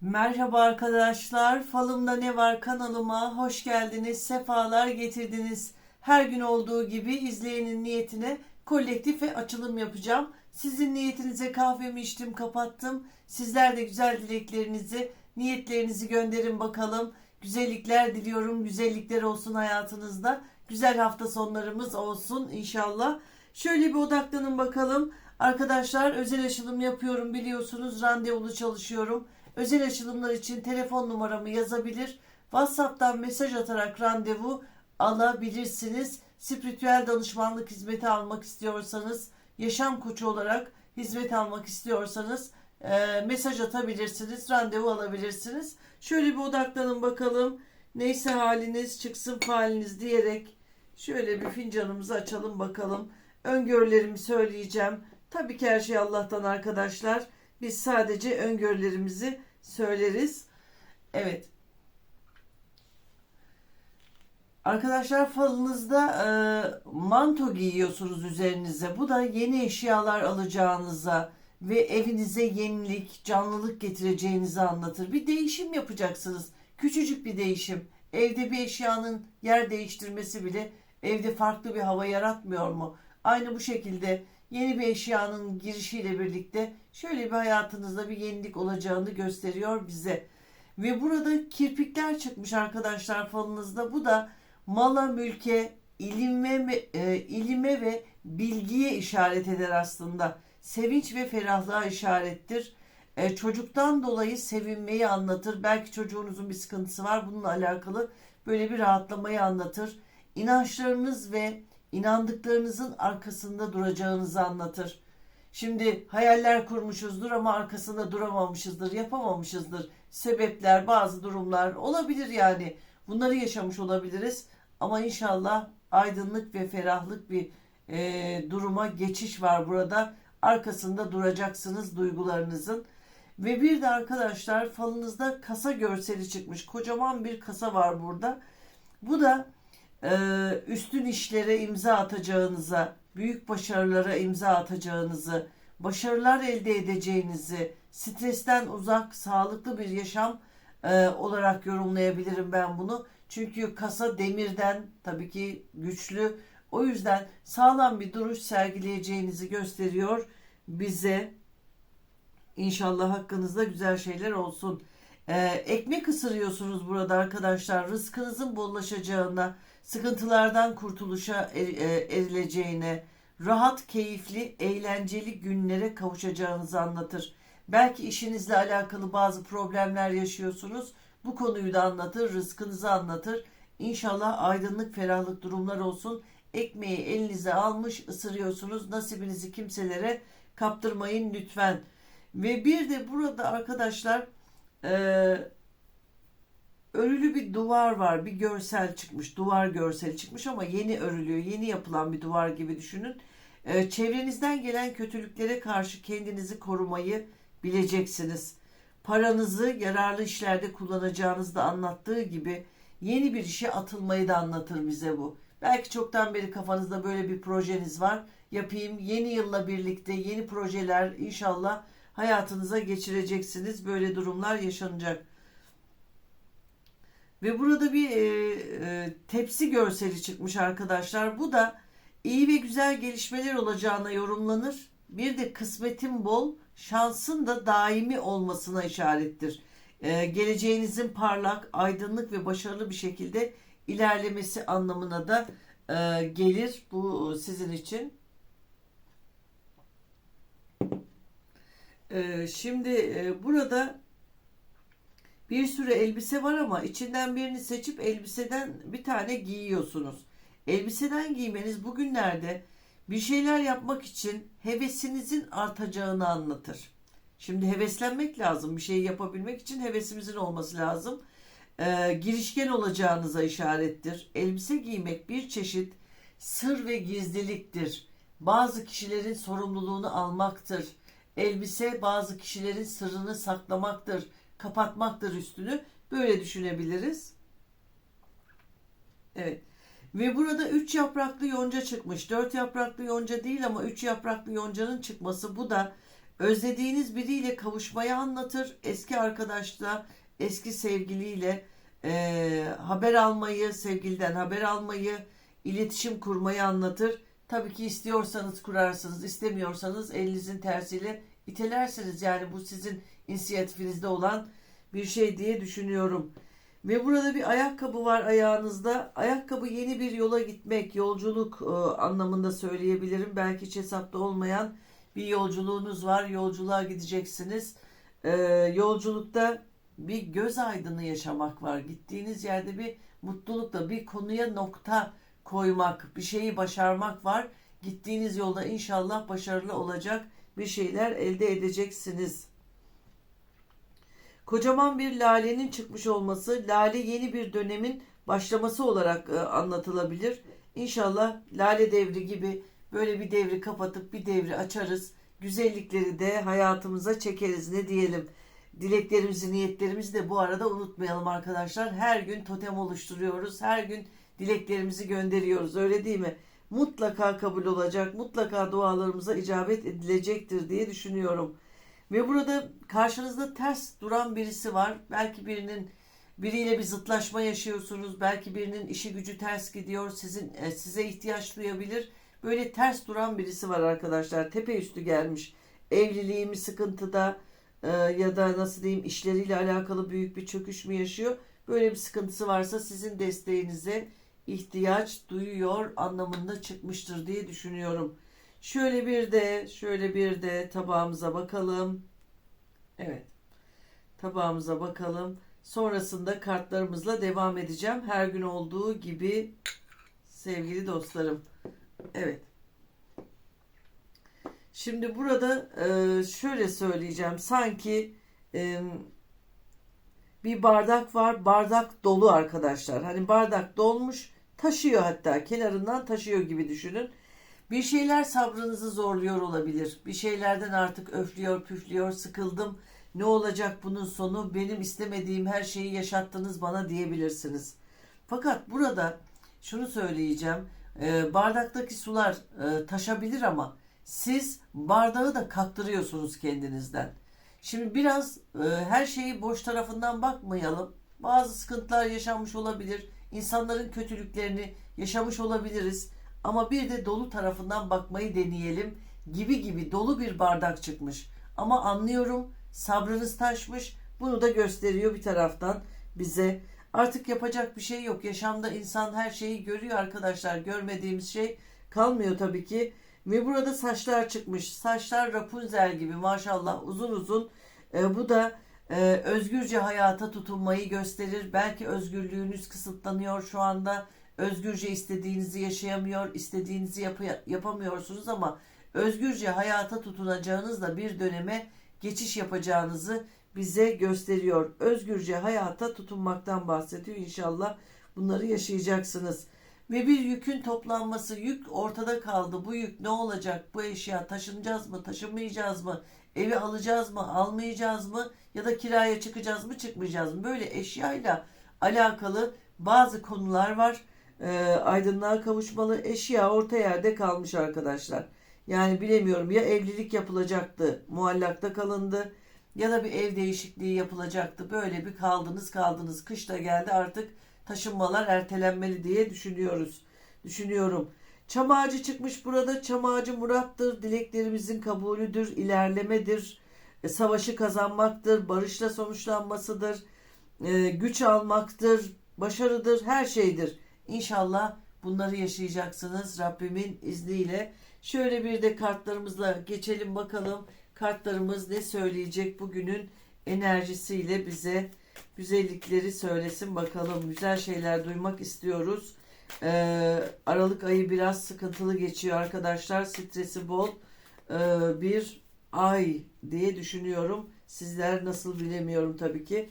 Merhaba arkadaşlar. Falımda ne var kanalıma hoş geldiniz. Sefalar getirdiniz. Her gün olduğu gibi izleyenin niyetine kolektif ve açılım yapacağım. Sizin niyetinize kahvemi içtim, kapattım. Sizler de güzel dileklerinizi, niyetlerinizi gönderin bakalım. Güzellikler diliyorum. Güzellikler olsun hayatınızda. Güzel hafta sonlarımız olsun inşallah. Şöyle bir odaklanın bakalım. Arkadaşlar özel açılım yapıyorum biliyorsunuz. Randevulu çalışıyorum. Özel açılımlar için telefon numaramı yazabilir. WhatsApp'tan mesaj atarak randevu alabilirsiniz. Spiritüel danışmanlık hizmeti almak istiyorsanız, yaşam koçu olarak hizmet almak istiyorsanız e, mesaj atabilirsiniz, randevu alabilirsiniz. Şöyle bir odaklanın bakalım. Neyse haliniz çıksın faliniz diyerek şöyle bir fincanımızı açalım bakalım. Öngörülerimi söyleyeceğim. Tabii ki her şey Allah'tan arkadaşlar. Biz sadece öngörülerimizi söyleriz. Evet. Arkadaşlar falınızda e, manto giyiyorsunuz üzerinize. Bu da yeni eşyalar alacağınıza ve evinize yenilik, canlılık getireceğinizi anlatır. Bir değişim yapacaksınız. Küçücük bir değişim. Evde bir eşyanın yer değiştirmesi bile evde farklı bir hava yaratmıyor mu? Aynı bu şekilde yeni bir eşyanın girişiyle birlikte şöyle bir hayatınızda bir yenilik olacağını gösteriyor bize. Ve burada kirpikler çıkmış arkadaşlar falınızda. Bu da mala, mülke, ilime, e, ilime ve bilgiye işaret eder aslında. Sevinç ve ferahlığa işarettir. E, çocuktan dolayı sevinmeyi anlatır. Belki çocuğunuzun bir sıkıntısı var. Bununla alakalı böyle bir rahatlamayı anlatır. İnançlarınız ve inandıklarınızın arkasında duracağınızı anlatır. Şimdi hayaller kurmuşuzdur ama arkasında duramamışızdır, yapamamışızdır. Sebepler, bazı durumlar olabilir yani. Bunları yaşamış olabiliriz. Ama inşallah aydınlık ve ferahlık bir e, duruma geçiş var burada. Arkasında duracaksınız duygularınızın. Ve bir de arkadaşlar falınızda kasa görseli çıkmış. Kocaman bir kasa var burada. Bu da üstün işlere imza atacağınıza, büyük başarılara imza atacağınızı, başarılar elde edeceğinizi, stresten uzak, sağlıklı bir yaşam e, olarak yorumlayabilirim ben bunu. Çünkü kasa demirden tabii ki güçlü. O yüzden sağlam bir duruş sergileyeceğinizi gösteriyor bize. İnşallah hakkınızda güzel şeyler olsun. Ee, ekmek ısırıyorsunuz burada arkadaşlar. Rızkınızın bollaşacağına, sıkıntılardan kurtuluşa er, e, erileceğine, rahat, keyifli, eğlenceli günlere kavuşacağınızı anlatır. Belki işinizle alakalı bazı problemler yaşıyorsunuz. Bu konuyu da anlatır, rızkınızı anlatır. İnşallah aydınlık, ferahlık durumlar olsun. Ekmeği elinize almış ısırıyorsunuz. Nasibinizi kimselere kaptırmayın lütfen. Ve bir de burada arkadaşlar e, örülü bir duvar var. Bir görsel çıkmış. Duvar görseli çıkmış ama yeni örülüyor. Yeni yapılan bir duvar gibi düşünün. E, çevrenizden gelen kötülüklere karşı kendinizi korumayı bileceksiniz. Paranızı yararlı işlerde kullanacağınızı da anlattığı gibi yeni bir işe atılmayı da anlatır bize bu. Belki çoktan beri kafanızda böyle bir projeniz var. Yapayım yeni yılla birlikte yeni projeler inşallah hayatınıza geçireceksiniz. Böyle durumlar yaşanacak. Ve burada bir e, e, tepsi görseli çıkmış arkadaşlar. Bu da iyi ve güzel gelişmeler olacağına yorumlanır. Bir de kısmetin bol, şansın da daimi olmasına işarettir. E, geleceğinizin parlak, aydınlık ve başarılı bir şekilde ilerlemesi anlamına da e, gelir bu sizin için. E, şimdi e, burada bir sürü elbise var ama içinden birini seçip elbiseden bir tane giyiyorsunuz. Elbiseden giymeniz bugünlerde bir şeyler yapmak için hevesinizin artacağını anlatır. Şimdi heveslenmek lazım. Bir şey yapabilmek için hevesimizin olması lazım. Ee, girişken olacağınıza işarettir. Elbise giymek bir çeşit sır ve gizliliktir. Bazı kişilerin sorumluluğunu almaktır. Elbise bazı kişilerin sırrını saklamaktır, kapatmaktır üstünü. Böyle düşünebiliriz. Evet. Ve burada 3 yapraklı yonca çıkmış. 4 yapraklı yonca değil ama 3 yapraklı yoncanın çıkması bu da özlediğiniz biriyle kavuşmayı anlatır. Eski arkadaşla, eski sevgiliyle e, haber almayı, sevgiliden haber almayı, iletişim kurmayı anlatır. Tabii ki istiyorsanız kurarsınız, istemiyorsanız elinizin tersiyle itelersiniz. Yani bu sizin inisiyatifinizde olan bir şey diye düşünüyorum. Ve burada bir ayakkabı var ayağınızda. Ayakkabı yeni bir yola gitmek, yolculuk e, anlamında söyleyebilirim. Belki hiç hesapta olmayan bir yolculuğunuz var. Yolculuğa gideceksiniz. E, yolculukta bir göz aydını yaşamak var. Gittiğiniz yerde bir mutlulukla bir konuya nokta koymak, bir şeyi başarmak var. Gittiğiniz yolda inşallah başarılı olacak bir şeyler elde edeceksiniz. Kocaman bir lalenin çıkmış olması, lale yeni bir dönemin başlaması olarak e, anlatılabilir. İnşallah lale devri gibi böyle bir devri kapatıp bir devri açarız. Güzellikleri de hayatımıza çekeriz ne diyelim. Dileklerimizi, niyetlerimizi de bu arada unutmayalım arkadaşlar. Her gün totem oluşturuyoruz. Her gün dileklerimizi gönderiyoruz. Öyle değil mi? Mutlaka kabul olacak. Mutlaka dualarımıza icabet edilecektir diye düşünüyorum. Ve burada karşınızda ters duran birisi var. Belki birinin biriyle bir zıtlaşma yaşıyorsunuz. Belki birinin işi gücü ters gidiyor. Sizin e, size ihtiyaç duyabilir. Böyle ters duran birisi var arkadaşlar. Tepe üstü gelmiş. Evliliği mi sıkıntıda e, ya da nasıl diyeyim işleriyle alakalı büyük bir çöküş mü yaşıyor? Böyle bir sıkıntısı varsa sizin desteğinize ihtiyaç duyuyor anlamında çıkmıştır diye düşünüyorum. Şöyle bir de şöyle bir de tabağımıza bakalım. Evet. Tabağımıza bakalım. Sonrasında kartlarımızla devam edeceğim. Her gün olduğu gibi sevgili dostlarım. Evet. Şimdi burada e, şöyle söyleyeceğim. Sanki e, bir bardak var. Bardak dolu arkadaşlar. Hani bardak dolmuş taşıyor hatta. Kenarından taşıyor gibi düşünün. Bir şeyler sabrınızı zorluyor olabilir. Bir şeylerden artık öflüyor, püflüyor, sıkıldım. Ne olacak bunun sonu? Benim istemediğim her şeyi yaşattınız bana diyebilirsiniz. Fakat burada şunu söyleyeceğim. E, bardaktaki sular e, taşabilir ama siz bardağı da kaktırıyorsunuz kendinizden. Şimdi biraz e, her şeyi boş tarafından bakmayalım. Bazı sıkıntılar yaşanmış olabilir. İnsanların kötülüklerini yaşamış olabiliriz. Ama bir de dolu tarafından bakmayı deneyelim. Gibi gibi dolu bir bardak çıkmış. Ama anlıyorum sabrınız taşmış. Bunu da gösteriyor bir taraftan bize. Artık yapacak bir şey yok. Yaşamda insan her şeyi görüyor arkadaşlar. Görmediğimiz şey kalmıyor tabii ki. Ve burada saçlar çıkmış. Saçlar Rapunzel gibi maşallah uzun uzun. E, bu da e, özgürce hayata tutunmayı gösterir. Belki özgürlüğünüz kısıtlanıyor şu anda. Özgürce istediğinizi yaşayamıyor, istediğinizi yap- yapamıyorsunuz ama özgürce hayata tutunacağınızda bir döneme geçiş yapacağınızı bize gösteriyor. Özgürce hayata tutunmaktan bahsediyor. İnşallah bunları yaşayacaksınız. Ve bir yükün toplanması, yük ortada kaldı. Bu yük ne olacak? Bu eşya taşınacağız mı, taşınmayacağız mı? Evi alacağız mı, almayacağız mı? Ya da kiraya çıkacağız mı, çıkmayacağız mı? Böyle eşyayla alakalı bazı konular var. E, aydınlığa kavuşmalı eşya orta yerde kalmış arkadaşlar. Yani bilemiyorum ya evlilik yapılacaktı, muallakta kalındı ya da bir ev değişikliği yapılacaktı. Böyle bir kaldınız kaldınız. Kış da geldi artık taşınmalar ertelenmeli diye düşünüyoruz. Düşünüyorum. Çam ağacı çıkmış burada. Çam ağacı murattır. Dileklerimizin kabulüdür, ilerlemedir. E, savaşı kazanmaktır, barışla sonuçlanmasıdır. E, güç almaktır, başarıdır, her şeydir. İnşallah bunları yaşayacaksınız Rabbimin izniyle. Şöyle bir de kartlarımızla geçelim bakalım. Kartlarımız ne söyleyecek bugünün enerjisiyle bize güzellikleri söylesin bakalım. Güzel şeyler duymak istiyoruz. Ee, Aralık ayı biraz sıkıntılı geçiyor arkadaşlar. Stresi bol ee, bir ay diye düşünüyorum. Sizler nasıl bilemiyorum tabii ki.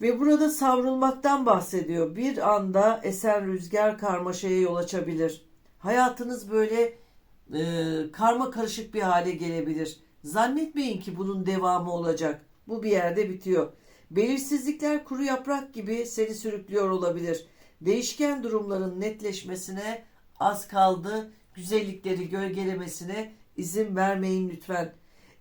Ve burada savrulmaktan bahsediyor. Bir anda esen rüzgar karmaşaya yol açabilir. Hayatınız böyle e, karma karışık bir hale gelebilir. Zannetmeyin ki bunun devamı olacak. Bu bir yerde bitiyor. Belirsizlikler kuru yaprak gibi seni sürüklüyor olabilir. Değişken durumların netleşmesine az kaldı. Güzellikleri gölgelemesine izin vermeyin lütfen.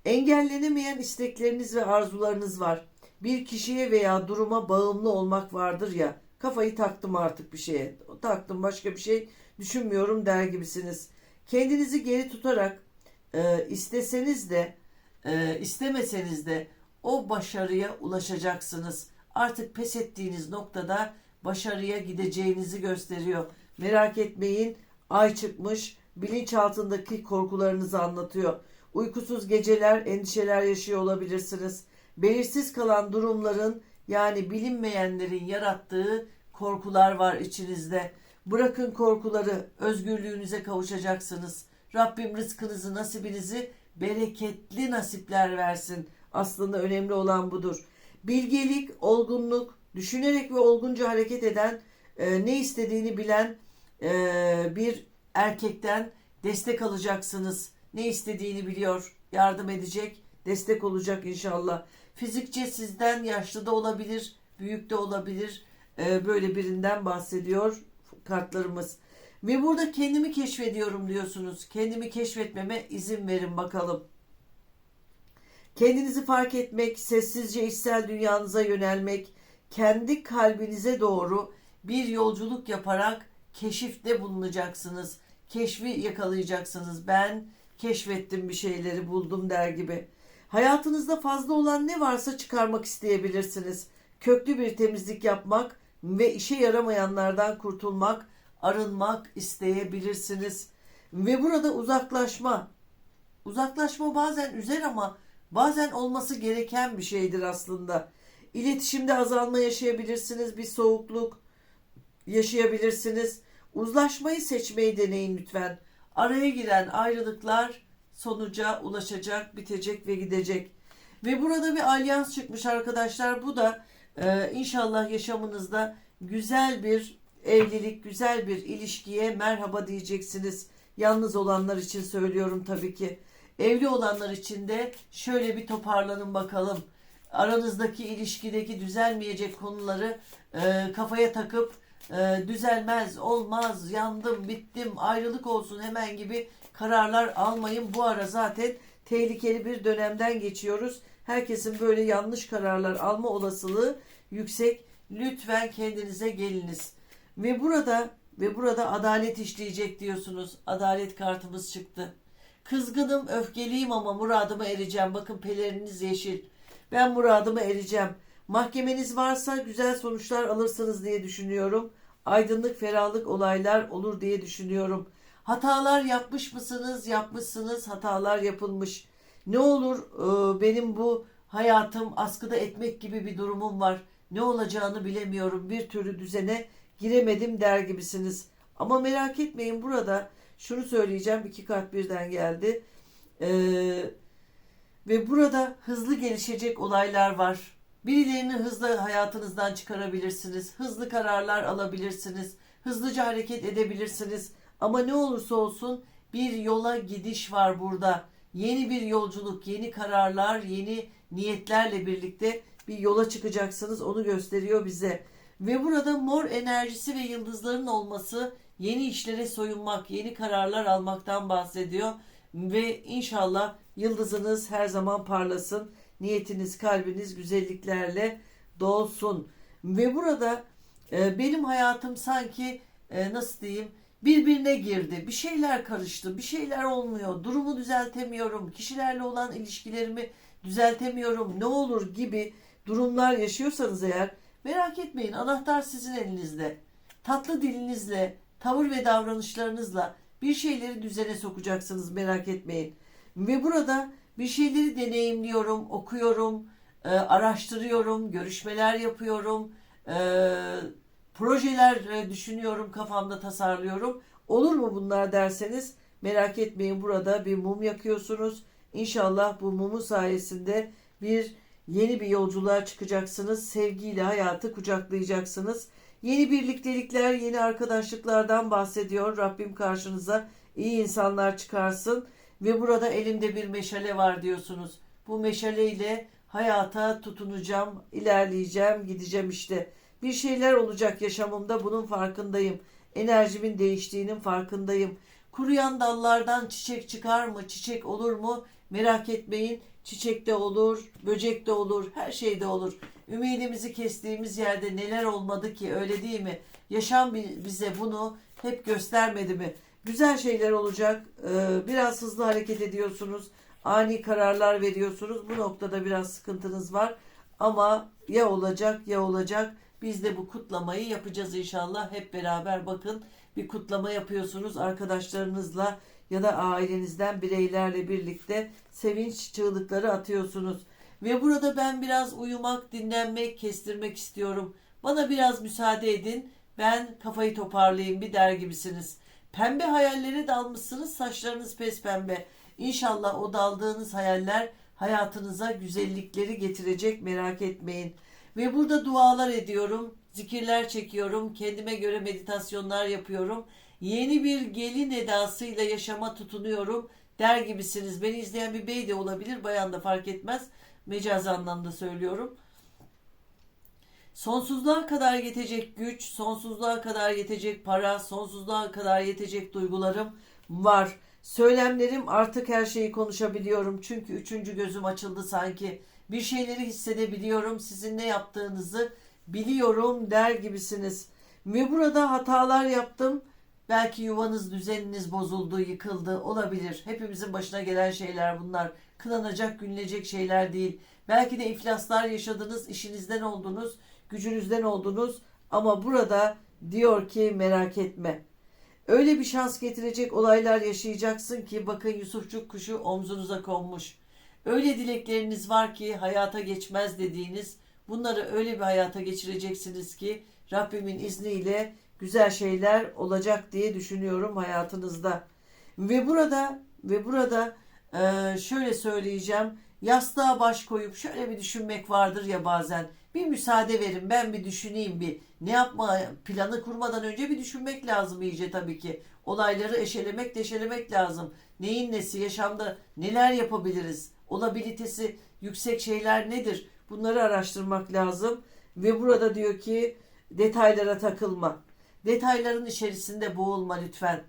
Engellenemeyen istekleriniz ve arzularınız var. Bir kişiye veya duruma bağımlı olmak vardır ya. Kafayı taktım artık bir şeye. Taktım başka bir şey düşünmüyorum der gibisiniz. Kendinizi geri tutarak e, isteseniz de e, istemeseniz de o başarıya ulaşacaksınız. Artık pes ettiğiniz noktada başarıya gideceğinizi gösteriyor. Merak etmeyin. Ay çıkmış. Bilinçaltındaki korkularınızı anlatıyor. Uykusuz geceler, endişeler yaşıyor olabilirsiniz. Belirsiz kalan durumların yani bilinmeyenlerin yarattığı korkular var içinizde. Bırakın korkuları, özgürlüğünüze kavuşacaksınız. Rabbim rızkınızı, nasibinizi bereketli nasipler versin. Aslında önemli olan budur. Bilgelik, olgunluk, düşünerek ve olgunca hareket eden, e, ne istediğini bilen e, bir erkekten destek alacaksınız. Ne istediğini biliyor, yardım edecek, destek olacak inşallah. Fizikçe sizden yaşlı da olabilir, büyük de olabilir. E, böyle birinden bahsediyor kartlarımız. Ve burada kendimi keşfediyorum diyorsunuz. Kendimi keşfetmeme izin verin bakalım. Kendinizi fark etmek, sessizce içsel dünyanıza yönelmek, kendi kalbinize doğru bir yolculuk yaparak keşifte bulunacaksınız. Keşfi yakalayacaksınız. Ben keşfettim bir şeyleri buldum der gibi. Hayatınızda fazla olan ne varsa çıkarmak isteyebilirsiniz. Köklü bir temizlik yapmak ve işe yaramayanlardan kurtulmak, arınmak isteyebilirsiniz. Ve burada uzaklaşma. Uzaklaşma bazen üzer ama bazen olması gereken bir şeydir aslında. İletişimde azalma yaşayabilirsiniz, bir soğukluk yaşayabilirsiniz. Uzlaşmayı seçmeyi deneyin lütfen. Araya giren ayrılıklar sonuca ulaşacak, bitecek ve gidecek. Ve burada bir alyans çıkmış arkadaşlar. Bu da e, inşallah yaşamınızda güzel bir evlilik, güzel bir ilişkiye merhaba diyeceksiniz. Yalnız olanlar için söylüyorum tabii ki. Evli olanlar için de şöyle bir toparlanın bakalım. Aranızdaki ilişkideki düzelmeyecek konuları e, kafaya takıp e, düzelmez, olmaz, yandım, bittim, ayrılık olsun hemen gibi kararlar almayın. Bu ara zaten tehlikeli bir dönemden geçiyoruz. Herkesin böyle yanlış kararlar alma olasılığı yüksek. Lütfen kendinize geliniz. Ve burada ve burada adalet işleyecek diyorsunuz. Adalet kartımız çıktı. Kızgınım, öfkeliyim ama muradıma ereceğim. Bakın pelerininiz yeşil. Ben muradıma ereceğim. Mahkemeniz varsa güzel sonuçlar alırsınız diye düşünüyorum. Aydınlık, ferahlık olaylar olur diye düşünüyorum. Hatalar yapmış mısınız? Yapmışsınız. Hatalar yapılmış. Ne olur e, benim bu hayatım askıda etmek gibi bir durumum var. Ne olacağını bilemiyorum. Bir türlü düzene giremedim der gibisiniz. Ama merak etmeyin burada şunu söyleyeceğim. iki kart birden geldi. Ee, ve burada hızlı gelişecek olaylar var. Birilerini hızlı hayatınızdan çıkarabilirsiniz. Hızlı kararlar alabilirsiniz. Hızlıca hareket edebilirsiniz. Ama ne olursa olsun bir yola gidiş var burada. Yeni bir yolculuk, yeni kararlar, yeni niyetlerle birlikte bir yola çıkacaksınız. Onu gösteriyor bize. Ve burada mor enerjisi ve yıldızların olması yeni işlere soyunmak, yeni kararlar almaktan bahsediyor. Ve inşallah yıldızınız her zaman parlasın. Niyetiniz, kalbiniz güzelliklerle dolsun. Ve burada e, benim hayatım sanki e, nasıl diyeyim birbirine girdi. Bir şeyler karıştı. Bir şeyler olmuyor. Durumu düzeltemiyorum. Kişilerle olan ilişkilerimi düzeltemiyorum. Ne olur gibi durumlar yaşıyorsanız eğer merak etmeyin. Anahtar sizin elinizde. Tatlı dilinizle, tavır ve davranışlarınızla bir şeyleri düzene sokacaksınız merak etmeyin. Ve burada bir şeyleri deneyimliyorum, okuyorum, e, araştırıyorum, görüşmeler yapıyorum, e, projeler e, düşünüyorum, kafamda tasarlıyorum. Olur mu bunlar derseniz merak etmeyin burada bir mum yakıyorsunuz. İnşallah bu mumun sayesinde bir yeni bir yolculuğa çıkacaksınız. Sevgiyle hayatı kucaklayacaksınız. Yeni birliktelikler, yeni arkadaşlıklardan bahsediyor. Rabbim karşınıza iyi insanlar çıkarsın. Ve burada elimde bir meşale var diyorsunuz. Bu meşaleyle hayata tutunacağım, ilerleyeceğim, gideceğim işte. Bir şeyler olacak yaşamımda bunun farkındayım. Enerjimin değiştiğinin farkındayım. Kuruyan dallardan çiçek çıkar mı, çiçek olur mu? Merak etmeyin. Çiçek de olur, böcek de olur, her şey de olur. Ümidimizi kestiğimiz yerde neler olmadı ki öyle değil mi? Yaşam bi- bize bunu hep göstermedi mi? Güzel şeyler olacak. Ee, Biraz hızlı hareket ediyorsunuz. Ani kararlar veriyorsunuz. Bu noktada biraz sıkıntınız var. Ama ya olacak ya olacak. Biz de bu kutlamayı yapacağız inşallah. Hep beraber bakın bir kutlama yapıyorsunuz arkadaşlarınızla ya da ailenizden bireylerle birlikte sevinç çığlıkları atıyorsunuz. Ve burada ben biraz uyumak, dinlenmek, kestirmek istiyorum. Bana biraz müsaade edin. Ben kafayı toparlayayım bir der gibisiniz. Pembe hayallere dalmışsınız, saçlarınız pes pembe. İnşallah o daldığınız hayaller hayatınıza güzellikleri getirecek merak etmeyin. Ve burada dualar ediyorum, zikirler çekiyorum, kendime göre meditasyonlar yapıyorum. Yeni bir gelin edasıyla yaşama tutunuyorum der gibisiniz. Beni izleyen bir bey de olabilir, bayan da fark etmez. Mecazi anlamda söylüyorum. Sonsuzluğa kadar yetecek güç, sonsuzluğa kadar yetecek para, sonsuzluğa kadar yetecek duygularım var. Söylemlerim artık her şeyi konuşabiliyorum. Çünkü üçüncü gözüm açıldı sanki. Bir şeyleri hissedebiliyorum. Sizin ne yaptığınızı biliyorum der gibisiniz. Ve burada hatalar yaptım. Belki yuvanız, düzeniniz bozuldu, yıkıldı. Olabilir. Hepimizin başına gelen şeyler bunlar. Kınanacak, gülünecek şeyler değil. Belki de iflaslar yaşadınız, işinizden oldunuz, gücünüzden oldunuz. Ama burada diyor ki merak etme. Öyle bir şans getirecek olaylar yaşayacaksın ki bakın Yusufçuk kuşu omzunuza konmuş. Öyle dilekleriniz var ki hayata geçmez dediğiniz bunları öyle bir hayata geçireceksiniz ki Rabbimin izniyle güzel şeyler olacak diye düşünüyorum hayatınızda. Ve burada ve burada eee, şöyle söyleyeceğim. Yastığa baş koyup şöyle bir düşünmek vardır ya bazen. Bir müsaade verin ben bir düşüneyim bir. Ne yapma planı kurmadan önce bir düşünmek lazım iyice tabii ki. Olayları eşelemek deşelemek lazım. Neyin nesi yaşamda neler yapabiliriz? Olabilitesi yüksek şeyler nedir? Bunları araştırmak lazım. Ve burada diyor ki detaylara takılma. Detayların içerisinde boğulma lütfen.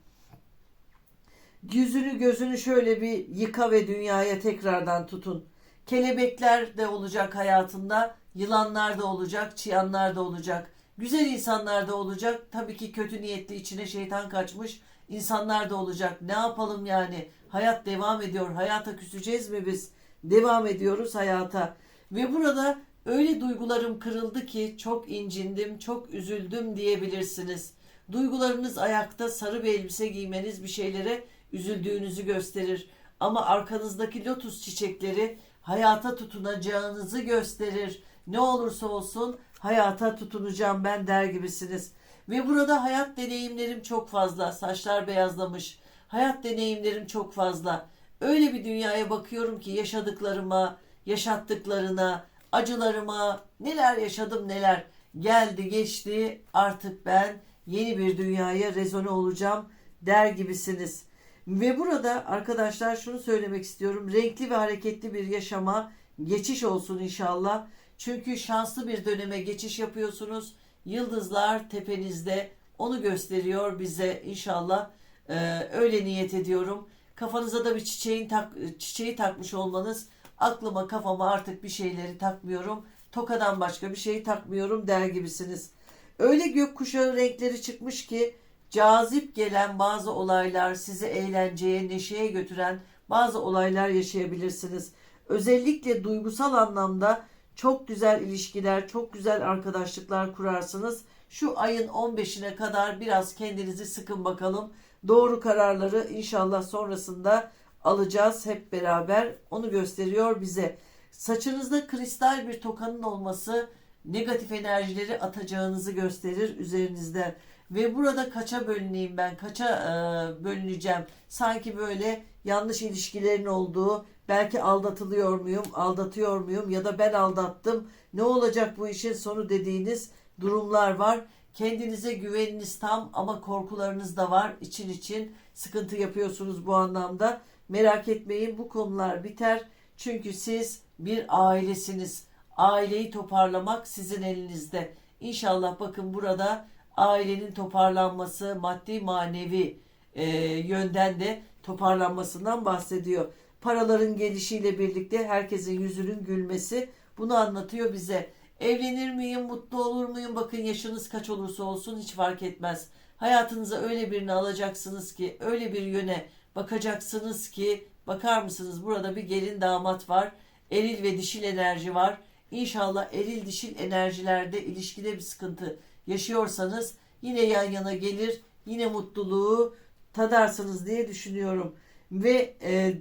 Yüzünü gözünü şöyle bir yıka ve dünyaya tekrardan tutun. Kelebekler de olacak hayatında, yılanlar da olacak, çıyanlar da olacak. Güzel insanlar da olacak. Tabii ki kötü niyetli içine şeytan kaçmış insanlar da olacak. Ne yapalım yani? Hayat devam ediyor. Hayata küseceğiz mi biz? Devam ediyoruz hayata. Ve burada öyle duygularım kırıldı ki çok incindim, çok üzüldüm diyebilirsiniz. Duygularınız ayakta sarı bir elbise giymeniz bir şeylere üzüldüğünüzü gösterir. Ama arkanızdaki lotus çiçekleri hayata tutunacağınızı gösterir. Ne olursa olsun hayata tutunacağım ben der gibisiniz. Ve burada hayat deneyimlerim çok fazla. Saçlar beyazlamış. Hayat deneyimlerim çok fazla. Öyle bir dünyaya bakıyorum ki yaşadıklarıma, yaşattıklarına, acılarıma, neler yaşadım neler. Geldi geçti artık ben yeni bir dünyaya rezone olacağım der gibisiniz. Ve burada arkadaşlar şunu söylemek istiyorum. Renkli ve hareketli bir yaşama geçiş olsun inşallah. Çünkü şanslı bir döneme geçiş yapıyorsunuz. Yıldızlar tepenizde onu gösteriyor bize inşallah. Ee, öyle niyet ediyorum. Kafanıza da bir çiçeğin tak, çiçeği takmış olmanız aklıma kafama artık bir şeyleri takmıyorum. Tokadan başka bir şey takmıyorum der gibisiniz. Öyle gökkuşağı renkleri çıkmış ki cazip gelen bazı olaylar sizi eğlenceye, neşeye götüren bazı olaylar yaşayabilirsiniz. Özellikle duygusal anlamda çok güzel ilişkiler, çok güzel arkadaşlıklar kurarsınız. Şu ayın 15'ine kadar biraz kendinizi sıkın bakalım. Doğru kararları inşallah sonrasında alacağız hep beraber. Onu gösteriyor bize. Saçınızda kristal bir tokanın olması negatif enerjileri atacağınızı gösterir üzerinizden. Ve burada kaça bölüneyim ben? Kaça e, bölüneceğim? Sanki böyle yanlış ilişkilerin olduğu, belki aldatılıyor muyum, aldatıyor muyum ya da ben aldattım. Ne olacak bu işin sonu dediğiniz durumlar var. Kendinize güveniniz tam ama korkularınız da var. için için sıkıntı yapıyorsunuz bu anlamda. Merak etmeyin bu konular biter. Çünkü siz bir ailesiniz. Aileyi toparlamak sizin elinizde. İnşallah bakın burada ailenin toparlanması maddi manevi e, yönden de toparlanmasından bahsediyor. paraların gelişiyle birlikte herkesin yüzünün gülmesi bunu anlatıyor bize. Evlenir miyim, mutlu olur muyum? Bakın yaşınız kaç olursa olsun hiç fark etmez. Hayatınıza öyle birini alacaksınız ki, öyle bir yöne bakacaksınız ki, bakar mısınız burada bir gelin damat var. Eril ve dişil enerji var. İnşallah eril dişil enerjilerde ilişkide bir sıkıntı yaşıyorsanız yine yan yana gelir, yine mutluluğu tadarsınız diye düşünüyorum. Ve e,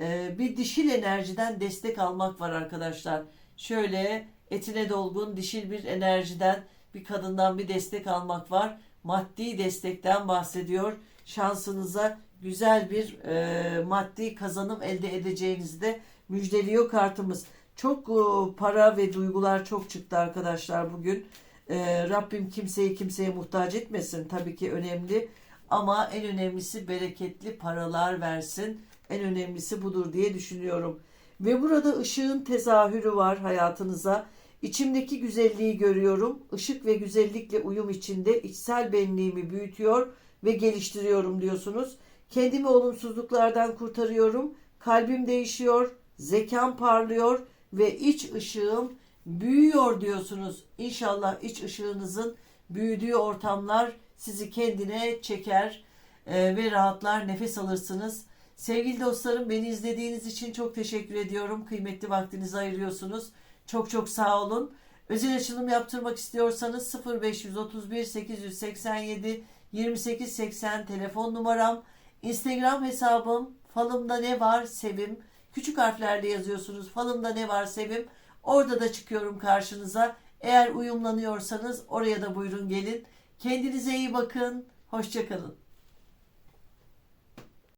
e, bir dişil enerjiden destek almak var arkadaşlar. Şöyle etine dolgun dişil bir enerjiden bir kadından bir destek almak var. Maddi destekten bahsediyor. Şansınıza güzel bir e, maddi kazanım elde edeceğinizi de müjdeliyor kartımız. Çok e, para ve duygular çok çıktı arkadaşlar bugün. E, Rabbim kimseyi kimseye muhtaç etmesin. Tabii ki önemli. Ama en önemlisi bereketli paralar versin. En önemlisi budur diye düşünüyorum. Ve burada ışığın tezahürü var hayatınıza. İçimdeki güzelliği görüyorum. Işık ve güzellikle uyum içinde içsel benliğimi büyütüyor ve geliştiriyorum diyorsunuz. Kendimi olumsuzluklardan kurtarıyorum. Kalbim değişiyor, zekam parlıyor ve iç ışığım büyüyor diyorsunuz. İnşallah iç ışığınızın büyüdüğü ortamlar sizi kendine çeker e, ve rahatlar, nefes alırsınız. Sevgili dostlarım beni izlediğiniz için çok teşekkür ediyorum. Kıymetli vaktinizi ayırıyorsunuz. Çok çok sağ olun. Özel açılım yaptırmak istiyorsanız 0531 887 2880 telefon numaram. Instagram hesabım falımda ne var sevim. Küçük harflerle yazıyorsunuz falımda ne var sevim. Orada da çıkıyorum karşınıza. Eğer uyumlanıyorsanız oraya da buyurun gelin. Kendinize iyi bakın. Hoşçakalın.